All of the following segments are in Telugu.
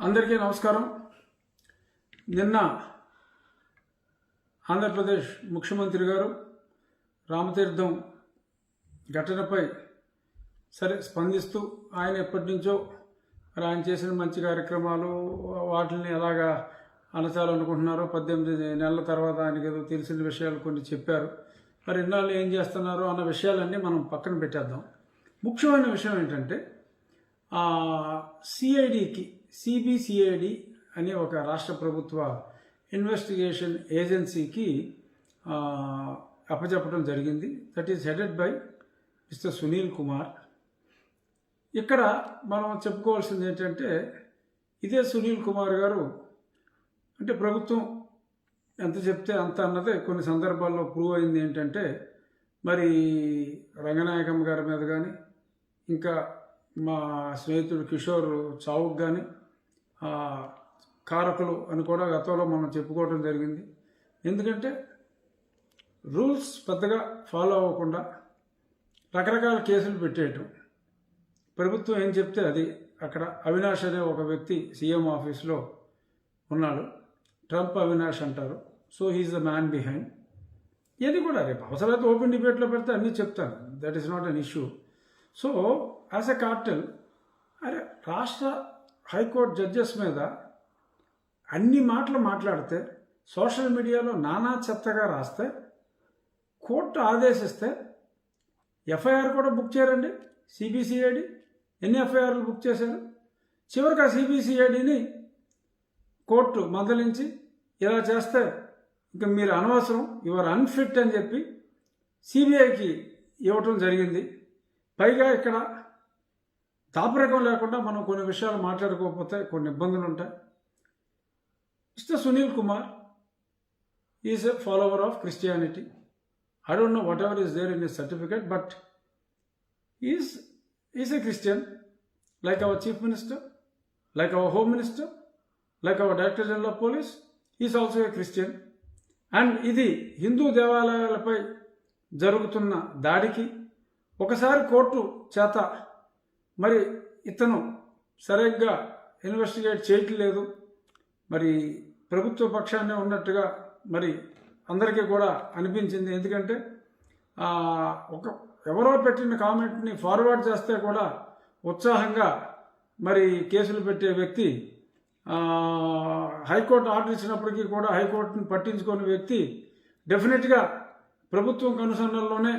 అందరికీ నమస్కారం. నిన్న ఆంధ్రప్రదేశ్ ముఖ్యమంత్రి గారు రామతీర్థం ఘటనపై సరే స్పందిస్తూ ఆయన ఎప్పటి నుంచో మరి ఆయన చేసిన మంచి కార్యక్రమాలు వాటిని ఎలాగా అనచాలనుకుంటున్నారో పద్దెనిమిది నెలల తర్వాత ఆయనకి ఏదో తెలిసిన విషయాలు కొన్ని చెప్పారు. మరి ఇన్నాళ్ళు ఏం చేస్తున్నారు అన్న విషయాలన్నీ మనం పక్కన పెట్టేద్దాం. ముఖ్యమైన విషయం ఏంటంటే సిఐడికి సిబిసిఐడి అనే ఒక రాష్ట్ర ప్రభుత్వ ఇన్వెస్టిగేషన్ ఏజెన్సీకి అప్పచెప్పడం జరిగింది. That is headed by mister Sunil Kumar ఇక్కడ మనం చెప్పుకోవాల్సింది ఏంటంటే ఇదే సునీల్ కుమార్ గారు అంటే ప్రభుత్వం ఎంత చెప్తే అంత అన్నదే కొన్ని సందర్భాల్లో ప్రూవ్ అయింది ఏంటంటే మరి రంగనాయకమ్మ గారి మీద కానీ ఇంకా మా స్నేహితుడు కిషోర్ చావుకు కానీ కారకులు అని కూడా గతంలో మనం చెప్పుకోవడం జరిగింది. ఎందుకంటే రూల్స్ పెద్దగా ఫాలో అవ్వకుండా రకరకాల కేసులు పెట్టేయటం. ప్రభుత్వం ఏం చెప్తే అది అక్కడ అవినాష్ అనే ఒక వ్యక్తి సీఎం ఆఫీస్లో ఉన్నాడు. ట్రంప్ అవినాష్ అంటారు. So he is the man behind. ఇది కూడా రేపు అవసరమైతే ఓపెన్ డిబేట్లో పెడితే అన్నీ చెప్తాను. That is not an issue. So as a cartel అరే రాష్ట్ర హైకోర్టు జడ్జెస్ మీద అన్ని మాటలు మాట్లాడితే సోషల్ మీడియాలో నానా చెత్తగా రాస్తే కోర్టు ఆదేశిస్తే ఎఫ్ఐఆర్ కూడా బుక్ చేయరండి. సిబిసిఐడి ఎన్ని ఎఫ్ఐఆర్లు బుక్ చేశారు. చివరికి ఆ సిబిసిఐడిని కోర్టు మందలించి ఇలా చేస్తే ఇంకా మీరు అనవసరం యువర్ అన్ఫిట్ అని చెప్పి సిబిఐకి ఇవ్వటం జరిగింది. పైగా ఇక్కడ తాపరికం లేకుండా మనం కొన్ని విషయాలు మాట్లాడుకోకపోతే కొన్ని ఇబ్బందులు ఉంటాయి. Mister Sunil Kumar is a follower of Christianity I don't know whatever is there in his certificate but is is a Christian like our chief minister like our home minister like our director general of police is also a Christian and ఇది హిందూ దేవాలయాలపై జరుగుతున్న దాడికి ఒకసారి కోర్టు చేత మరి ఇతను సరిగ్గా ఇన్వెస్టిగేట్ చేయట్లేదు. మరి ప్రభుత్వ పక్షాన్నే ఉన్నట్టుగా మరి అందరికీ కూడా అనిపించింది. ఎందుకంటే ఒక ఎవరో పెట్టిన కామెంట్ని ఫార్వర్డ్ చేస్తే కూడా ఉత్సాహంగా మరి కేసులు పెట్టే వ్యక్తి హైకోర్టు ఆర్డర్ ఇచ్చినప్పటికీ కూడా హైకోర్టును పట్టించుకోని వ్యక్తి డెఫినెట్గా ప్రభుత్వం కనుసన్నల్లోనే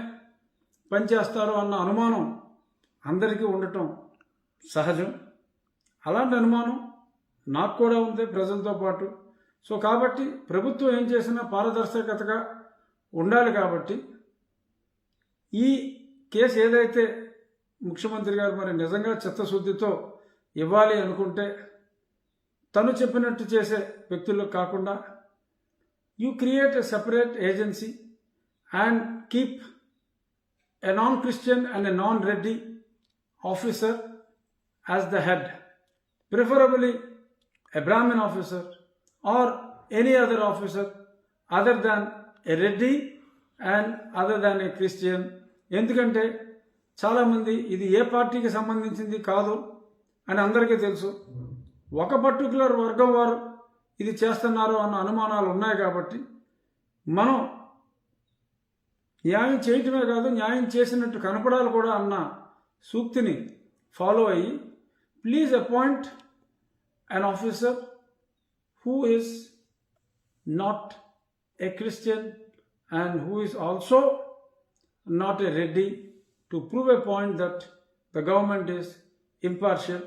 పనిచేస్తారు అన్న అనుమానం అందరికీ ఉండటం సహజం. అలాంటి అనుమానం నాకు కూడా ఉంది ప్రజలతో పాటు. సో కాబట్టి ప్రభుత్వం ఏం చేసినా పారదర్శకతగా ఉండాలి కాబట్టి ఈ కేసు ఏదైతే ముఖ్యమంత్రి గారు మరి నిజంగా చిత్తశుద్ధితో ఇవ్వాలి అనుకుంటే తను చెప్పినట్టు చేసే వ్యక్తులకు కాకుండా you create a separate agency and keep a non Christian and a non Reddy officer as the head, preferably a Brahmin officer or any other officer other than a Reddy and other than a Christian ఎందుకంటే చాలామంది ఇది ఏ పార్టీకి సంబంధించింది కాదు అని అందరికీ తెలుసు. ఒక పర్టికులర్ వర్గం వారు ఇది చేస్తున్నారు అన్న అనుమానాలు ఉన్నాయి కాబట్టి మనం న్యాయం చేయటమే కాదు న్యాయం చేసినట్టు కనపడాలి కూడా అన్న సూక్తిని ఫాలో అయ్యి please appoint an officer who is not a Christian and who is also not a Reddy to prove a point that the government is impartial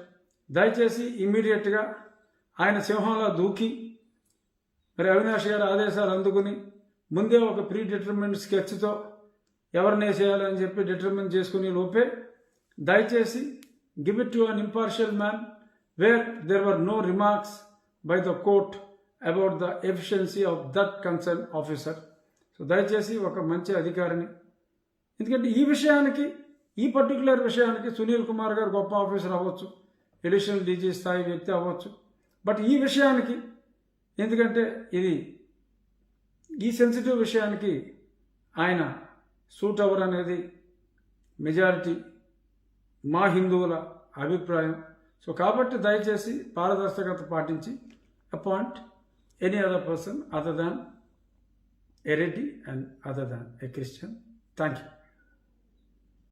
దయచేసి ఇమ్మీడియట్గా ఆయన సింహంలో దూకి మరి అవినాష్ గారి ఆదేశాలు అందుకుని ముందే ఒక ప్రీ డిటర్మినెంట్ స్కెచ్తో ఎవరిని వేసేయాలని చెప్పి డిటర్మిన్ చేసుకునే లోపే దయచేసి give it to an impartial man where there were no remarks by the court about the efficiency of that concern officer. So దయచేసి ఒక మంచి అధికారిని. ఎందుకంటే ఈ విషయానికి ఈ పర్టికులర్ విషయానికి సునీల్ కుమార్ గారు గొప్ప ఆఫీసర్ అవ్వచ్చు ఎడిషనల్ డీజీ స్థాయి వ్యక్తి అవ్వచ్చు. బట్ ఈ విషయానికి ఎందుకంటే ఇది ఈ సెన్సిటివ్ విషయానికి ఆయన సూట్ అవర్ అనేది మెజారిటీ మా హిందువుల అభిప్రాయం. సో కాబట్టి దయచేసి పారదర్శకత పాటించి appoint any other person other than a Reddy and other than a Christian. Thank you